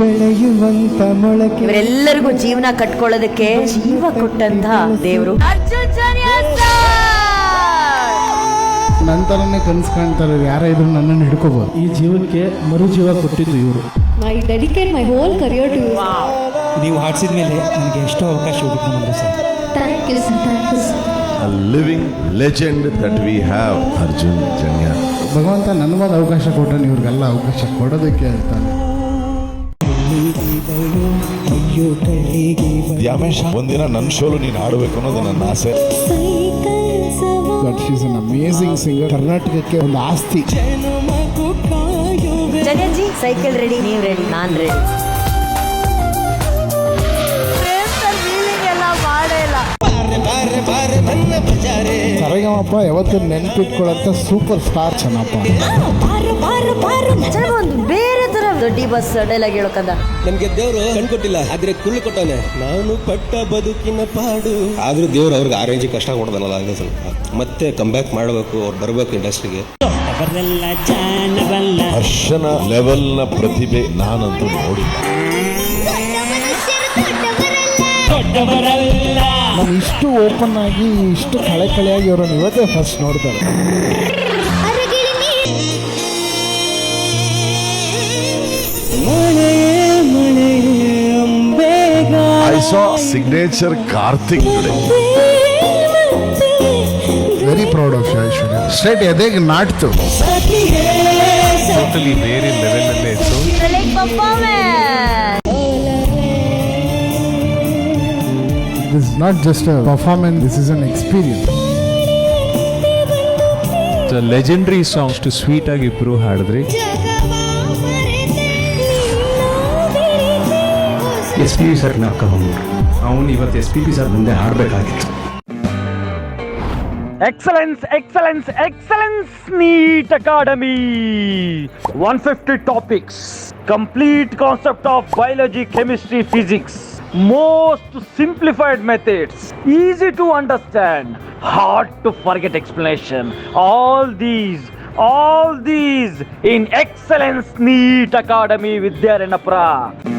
ಬೆಳೆಯುವಂತ ಮೊಳಕೆ. ಇವರೆಲ್ಲರಿಗೂ ಜೀವನ ಕಟ್ಕೊಳ್ಳೋದಕ್ಕೆ ಜೀವ ಕೊಟ್ಟಂತ ದೇವರು. ನಂತರನೇ ಕನ್ಸು ಕಾಣ್ತಾರೆ ಯಾರೇ ಇದ್ರು ನನ್ನನ್ನು ಹಿಡ್ಕೋಬಹುದು ಈ ಜೀವಕ್ಕೆ ಮರುಜೀವ ಕೊಟ್ಟಿದ್ದು ಇವರು. I dedicate my whole career to you. ನೀವು ಹಾಡಿಸಿದ ಮೇಲೆ ನನಗೆ ಎಷ್ಟೋ ಅವಕಾಶ ಹುಡುಕೊಂಡು sir. Thank you sir thank you sir. a living legend that we have, Arjun Janya. ಭಗವಂತ ನನಗೊಂದು ಅವಕಾಶ ಕೊಟ್ಟನು ಇವ್ರಿಗೆಲ್ಲ ಅವಕಾಶ ಕೊಡೋದಕ್ಕೆ ಹೇಳ್ತಾನೆ ದ್ಯಾಮೇಶ ಒಂದಿನ ನನ್ನ ಶೋಲು ನೀನು ಆಡಬೇಕು ಅನ್ನೋದು ನನ್ನ ಆಸೆ but she's an amazing singer ಕರ್ನಾಟಕಕ್ಕೆ ಒಂದು ಆಸ್ತಿ ಜಗಜ್ಜಿ ಸೈಕಲ್ ರೆಡಿ ನೀವು ರೆಡಿ ನಾನ್ ರೆಡಿ ಎಲ್ಲ ಮಾಡೇ ಇಲ್ಲ ಸರಿಗಮಪ್ಪ ಯಾವತ್ತೂ ನೆನಪಿಟ್ಕೊಳ್ಳಂತ ಸೂಪರ್ ಸ್ಟಾರ್ ಚೆನ್ನಪ್ಪ ಒಂದು ದೊಡ್ಡಿ ಬಸ್ ಡೈಲಾಗ್ ಹೇಳೋಕಂದ. ನಮ್ಗೆ ದೇವರು ಕಣ್ಕೊಟ್ಟಿಲ್ಲ ಆದ್ರೆ ಕುಳ್ಳು ಕೊಟ್ಟವನೆ. ನಾನು ಪಟ್ಟ ಬದುಕಿನ ಪಾಡು. ಆದ್ರೆ ದೇವ್ರು ಅವ್ರಿಗೆ ಆ ರೇಂಜಿಗೆ ಕಷ್ಟ ಕೊಡ್ದಲ್ಲ ಅದೇ ಸ್ವಲ್ಪ. ಮತ್ತೆ ಕಮ್ ಬ್ಯಾಕ್ ಮಾಡಬೇಕು ಅವ್ರು ಬರಬೇಕು ಇಂಡಸ್ಟ್ರಿಗೆ ಹರ್ಷನ ಲೆವೆಲ್ನ ಪ್ರತಿಭೆ ನಾನಂತೂ ನೋಡಿಲ್ಲ ನಾನು ಇಷ್ಟು ಓಪನ್ ಆಗಿ ಇಷ್ಟು ಕಳೆ ಕಳೆಯಾಗಿ ಅವರನ್ನು ಇವತ್ತೇ ಫಸ್ಟ್ ನೋಡ್ತಾರೆ. I saw signature Karthik today very proud of Aishwarya straight ಎದೆಗೆ ನಾಟ್ತು. ಟೋಟಲಿ ಬೇರೆ ಲೆವೆಲ್ ಇತ್ತು. Is not just a performance this is an experience legendary songs too sweet ಆಗಿ ಇಬ್ರು ಹಾಡಿದ್ರಿ. ಎಸ್ ಪಿ ಸರ್ ಕರ್ಕೊಂಡು ಅವನು ಇವತ್ತು ಎಸ್ ಪಿ ಪಿ ಸರ್ ಮುಂದೆ ಹಾಡಬೇಕಾಗಿತ್ತು Excellence, excellence, excellence, NEET Academy. 150 topics, complete concept of biology, chemistry, physics. Most simplified methods, easy to understand, hard to forget explanation. All these, all these in Excellence NEET Academy Vidyaranapura.